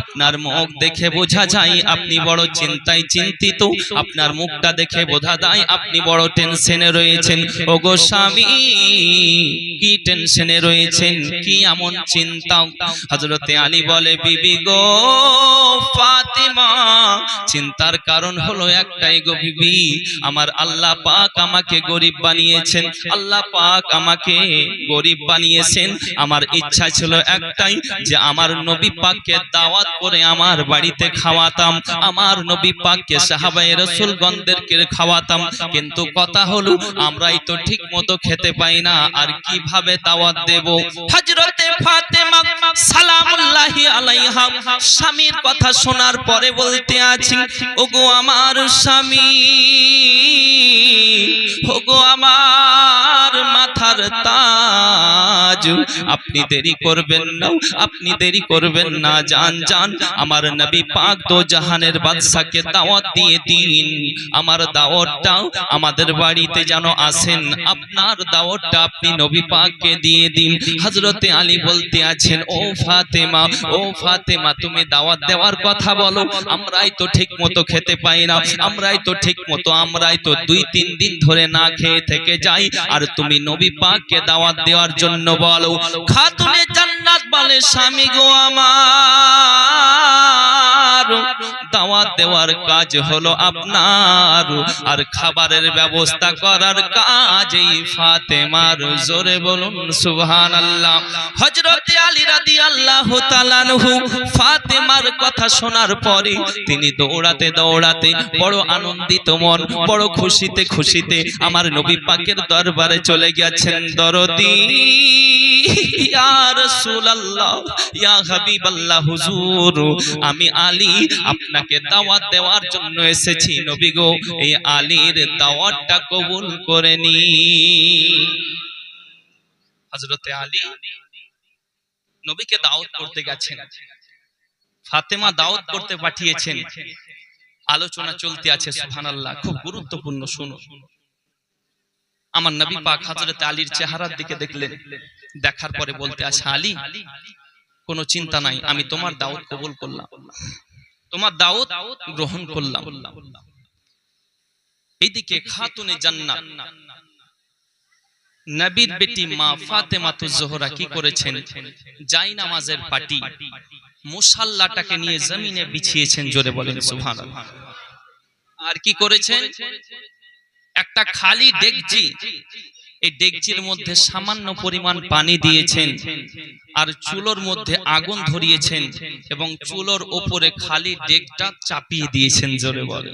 আপনার মুখ দেখে বোঝা যায়, আপনি বড় চিন্তায় চিন্তিত, আপনার মুখটা দেখে বোঝা যায়, আপনি বড় টেনশনে রয়েছেন। গো স্বামী, কি টেনশনে রয়েছেন, কি এমন চিন্তা? হজরতে আলী বলে, বিবি গো চিন্তার কারণ হলো একটাই গো বিবি, আমার আল্লাহ পাক আমাকে গরিব বানিয়েছেন, আল্লাহ পাক আমাকে গরিব বানিয়েছেন। আমার ইচ্ছা ছিল একটাই যে আমার নবী পাককে দাওয়াত করে আমার বাড়িতে খাওয়াতাম, আমার নবী পাককে সাহাবায়ে রাসূলগণদেরকে খাওয়াতাম। কিন্তু কথা হলো, আমরাই তো ঠিক মতো খেতে পাই না, আর কীভাবে দাওয়াত দেব? হযরতে ফাতেমা সালামুল্লাহি আলাইহা। স্বামীর কথা শোনার পরে বলতে আছি, ওগো আমার স্বামী, ওগো আমার মাথার তাজ আপনি দেরি করবেন না, আপনি দেরি করবেন না জান জান আমার নবী পাক তো জাহানের বাদশাকে দাওয়াত দিয়ে দিন। আমার দাওয়াতটা আমাদের বাড়িতে যেন আসেন, আপনার দাওয়াতটা আপনি নবী পাককে দিয়ে দিন। হযরতে আলী বলতে আছেন, ও ফাতেমা ও ফাতেমা, তুমি দাওয়াত দেওয়ার কথা বলো। আমরাই তো ঠিক মতো খেতে পাই না, আমরাই তো ঠিক মতো আমরাই তো দুই, তিন দিন ধরে না খেয়ে থেকে যাই। আর তুমি নবী পাককে দাওয়াত দেওয়ার জন্য বলো খাতুনে জান্নাত বলে স্বামী গো আমার। দাওয়াত দেওয়ার কাজ হলো আপনার। আর খাবারের ব্যবস্থা করার কাজ এই ফাতেমার। জোরে বলুন, সুবহানাল্লাহ। হযরতে আলী রাদিয়াল্লাহু তাআলা আনহু ফাতেমার কথা শোনার পরে তিনি দৌড়াতে দৌড়াতে বড় আনন্দিত মন, বড় খুশিতে খুশিতে আমার নবী পাকের দরবারে চলে গেছেন দরদি, ইয়া রাসূলুল্লাহ, ইয়া হাবিবাল্লাহ, হুজুর, আমি আলী, আপনাকে দাওয়াত দেওয়ার জন্য এসেছি নবী গো। এই আলীর দাওয়াতটা কবুল করে নি। হযরতে আলী নবীকে দাওয়াত করতে গেছেন। ফাতেমা দাওয়াত করতে পাঠিয়েছেন। আলোচনা চলতে আছে, সুবহানাল্লাহ। খুব গুরুত্বপূর্ণ, শুনো। আমার নবী পাক হযরত আলীর চেহারার দিকে দেখলেন। দেখার পরে বলতে আছে, আলী, কোনো চিন্তা নাই, আমি তোমার দাওয়াত কবুল করলাম। তোমার দাওয়াত গ্রহণ করলাম। এইদিকে খাতুনে জান্নাত। নবীর বেটি মা ফাতেমাতুজ জোহরা কি করেছেন? জাই নামাজের পাটি, মুসাল্লাটাকে নিয়ে জমিনে বিছিয়েছেন, জোরে বলেন, সুবহানাল্লাহ। আর কি করেছেন? একটা খালি ডেকচি এই ডেকচির মধ্যে সামান্য পরিমাণ পানি দিয়েছেন আর চুলোর মধ্যে আগুন ধরিয়েছেন এবং চুলোর ওপরে খালি ডেকটা চাপিয়ে দিয়েছেন জোরে বলেন।